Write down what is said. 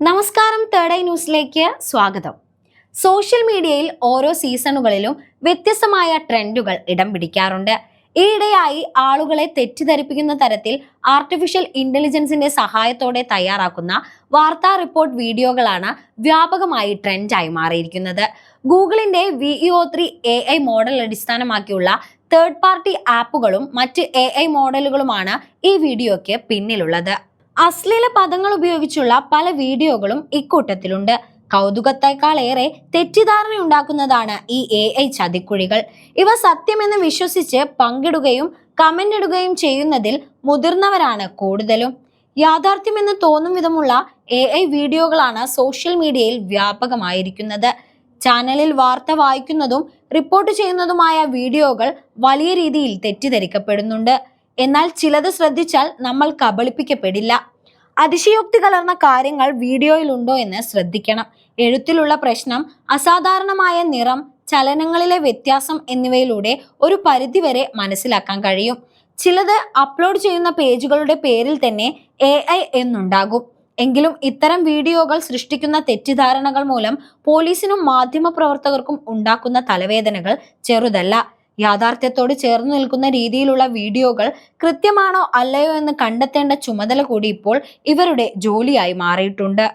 നമസ്കാരം third eye ന്യൂസിലേക്ക് സ്വാഗതം. സോഷ്യൽ മീഡിയയിൽ ഓരോ സീസണുകളിലും വ്യത്യസ്തമായ ട്രെൻഡുകൾ ഇടം പിടിക്കാറുണ്ട്. ഈയിടെയായി ആളുകളെ തെറ്റിദ്ധരിപ്പിക്കുന്ന തരത്തിൽ ആർട്ടിഫിഷ്യൽ ഇന്റലിജൻസിന്റെ സഹായത്തോടെ തയ്യാറാക്കുന്ന വാർത്താ റിപ്പോർട്ട് വീഡിയോകളാണ് വ്യാപകമായി ട്രെൻഡായി മാറിയിരിക്കുന്നത്. ഗൂഗിളിന്റെ Veo three A I model അടിസ്ഥാനമാക്കിയുള്ള തേർഡ് പാർട്ടി ആപ്പുകളും മറ്റ് എ ഐ മോഡലുകളുമാണ് ഈ വീഡിയോയ്ക്ക് പിന്നിലുള്ളത്. അശ്ലീല പദങ്ങൾ ഉപയോഗിച്ചുള്ള പല വീഡിയോകളും ഇക്കൂട്ടത്തിലുണ്ട്. കൗതുകത്തെക്കാളേറെ തെറ്റിദ്ധാരണ ഉണ്ടാക്കുന്നതാണ് ഈ എ ഐ ചതിക്കുഴികൾ. ഇവ സത്യമെന്ന് വിശ്വസിച്ച് പങ്കിടുകയും കമന്റ് ഇടുകയും ചെയ്യുന്നതിൽ മുതിർന്നവരാണ് കൂടുതലും. യാഥാർത്ഥ്യമെന്ന് തോന്നും വിധമുള്ള എ ഐ വീഡിയോകളാണ് സോഷ്യൽ മീഡിയയിൽ വ്യാപകമായിരിക്കുന്നത്. ചാനലിൽ വാർത്ത വായിക്കുന്നതും റിപ്പോർട്ട് ചെയ്യുന്നതുമായ വീഡിയോകൾ വലിയ രീതിയിൽ തെറ്റിദ്ധരിക്കപ്പെടുന്നുണ്ട്. എന്നാൽ ചിലത് ശ്രദ്ധിച്ചാൽ നമ്മൾ കബളിപ്പിക്കപ്പെടില്ല. അതിശയോക്തി കലർന്ന കാര്യങ്ങൾ വീഡിയോയിൽ ഉണ്ടോ എന്ന് ശ്രദ്ധിക്കണം. എഴുത്തിലുള്ള പ്രശ്നം അസാധാരണമായ നിറം ചലനങ്ങളിലെ വ്യത്യാസം എന്നിവയിലൂടെ ഒരു പരിധിവരെ മനസ്സിലാക്കാൻ കഴിയും. ചിലത് അപ്ലോഡ് ചെയ്യുന്ന പേജുകളുടെ പേരിൽ തന്നെ എ ഐ എന്നുണ്ടാകും. എങ്കിലും ഇത്തരം വീഡിയോകൾ സൃഷ്ടിക്കുന്ന തെറ്റിദ്ധാരണകൾ മൂലം പോലീസിനും മാധ്യമപ്രവർത്തകർക്കും ഉണ്ടാക്കുന്ന തലവേദനകൾ ചെറുതല്ല. യാഥാർത്ഥ്യത്തോട് ചേർന്ന് നിൽക്കുന്ന രീതിയിലുള്ള വീഡിയോകൾ കൃത്യമാണോ അല്ലയോ എന്ന് കണ്ടെത്തേണ്ട ചുമതല കൂടി ഇപ്പോൾ ഇവരുടെ ജോലിയായി മാറിയിട്ടുണ്ട്.